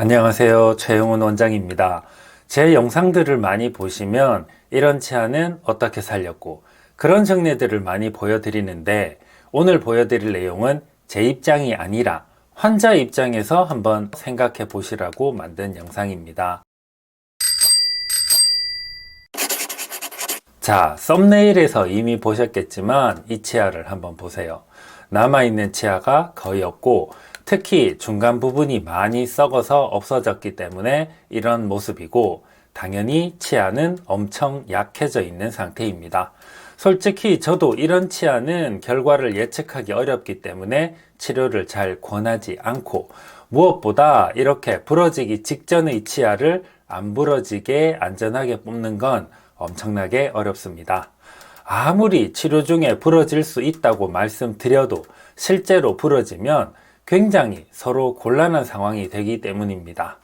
안녕하세요. 최영훈 원장입니다. 제 영상들을 많이 보시면 이런 치아는 어떻게 살렸고 그런 정리들을 많이 보여드리는데 오늘 보여드릴 내용은 제 입장이 아니라 환자 입장에서 한번 생각해 보시라고 만든 영상입니다. 자, 썸네일에서 이미 보셨겠지만 이 치아를 한번 보세요. 남아있는 치아가 거의 없고 특히 중간 부분이 많이 썩어서 없어졌기 때문에 이런 모습이고 당연히 치아는 엄청 약해져 있는 상태입니다. 솔직히 저도 이런 치아는 결과를 예측하기 어렵기 때문에 치료를 잘 권하지 않고 무엇보다 이렇게 부러지기 직전의 치아를 안 부러지게 안전하게 뽑는 건 엄청나게 어렵습니다. 아무리 치료 중에 부러질 수 있다고 말씀드려도 실제로 부러지면 굉장히 서로 곤란한 상황이 되기 때문입니다.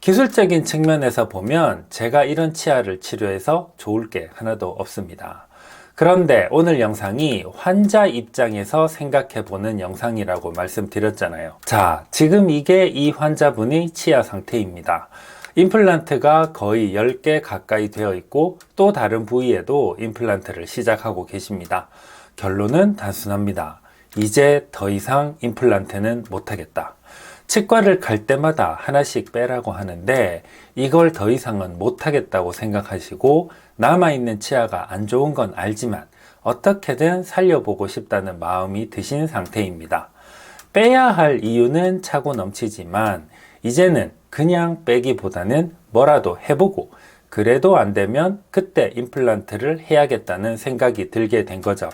기술적인 측면에서 보면 제가 이런 치아를 치료해서 좋을 게 하나도 없습니다. 그런데 오늘 영상이 환자 입장에서 생각해 보는 영상이라고 말씀드렸잖아요. 자, 지금 이게 이 환자분의 치아 상태입니다. 임플란트가 거의 10개 가까이 되어 있고 또 다른 부위에도 임플란트를 시작하고 계십니다. 결론은 단순합니다. 이제 더 이상 임플란트는 못하겠다. 치과를 갈 때마다 하나씩 빼라고 하는데 이걸 더 이상은 못하겠다고 생각하시고 남아있는 치아가 안 좋은 건 알지만 어떻게든 살려보고 싶다는 마음이 드신 상태입니다. 빼야 할 이유는 차고 넘치지만 이제는 그냥 빼기보다는 뭐라도 해보고 그래도 안 되면 그때 임플란트를 해야겠다는 생각이 들게 된 거죠.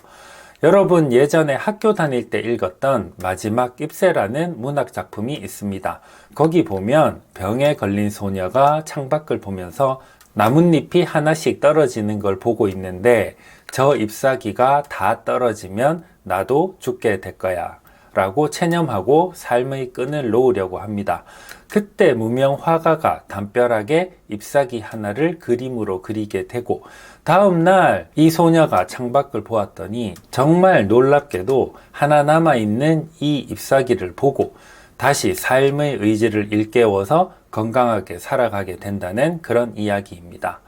여러분 예전에 학교 다닐 때 읽었던 마지막 입새라는 문학 작품이 있습니다. 거기 보면 병에 걸린 소녀가 창밖을 보면서 나뭇잎이 하나씩 떨어지는 걸 보고 있는데 저 잎사귀가 다 떨어지면 나도 죽게 될 거야. 라고 체념하고 삶의 끈을 놓으려고 합니다. 그때 무명 화가가 담벼락에 잎사귀 하나를 그림으로 그리게 되고 다음날 이 소녀가 창밖을 보았더니 정말 놀랍게도 하나 남아있는 이 잎사귀를 보고 다시 삶의 의지를 일깨워서 건강하게 살아가게 된다는 그런 이야기입니다.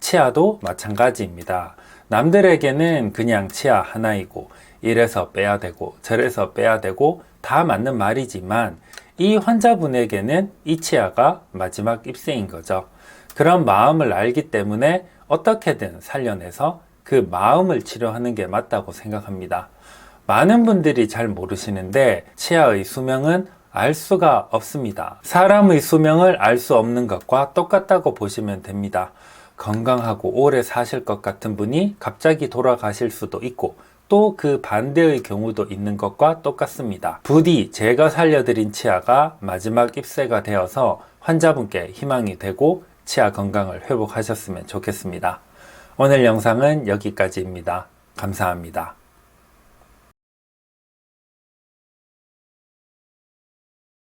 치아도 마찬가지입니다. 남들에게는 그냥 치아 하나이고 이래서 빼야 되고 저래서 빼야 되고 다 맞는 말이지만 이 환자분에게는 이 치아가 마지막 입새인 거죠. 그런 마음을 알기 때문에 어떻게든 살려내서 그 마음을 치료하는 게 맞다고 생각합니다. 많은 분들이 잘 모르시는데 치아의 수명은 알 수가 없습니다. 사람의 수명을 알 수 없는 것과 똑같다고 보시면 됩니다. 건강하고 오래 사실 것 같은 분이 갑자기 돌아가실 수도 있고 또 그 반대의 경우도 있는 것과 똑같습니다. 부디 제가 살려드린 치아가 마지막 입새가 되어서 환자분께 희망이 되고 치아 건강을 회복하셨으면 좋겠습니다. 오늘 영상은 여기까지입니다. 감사합니다.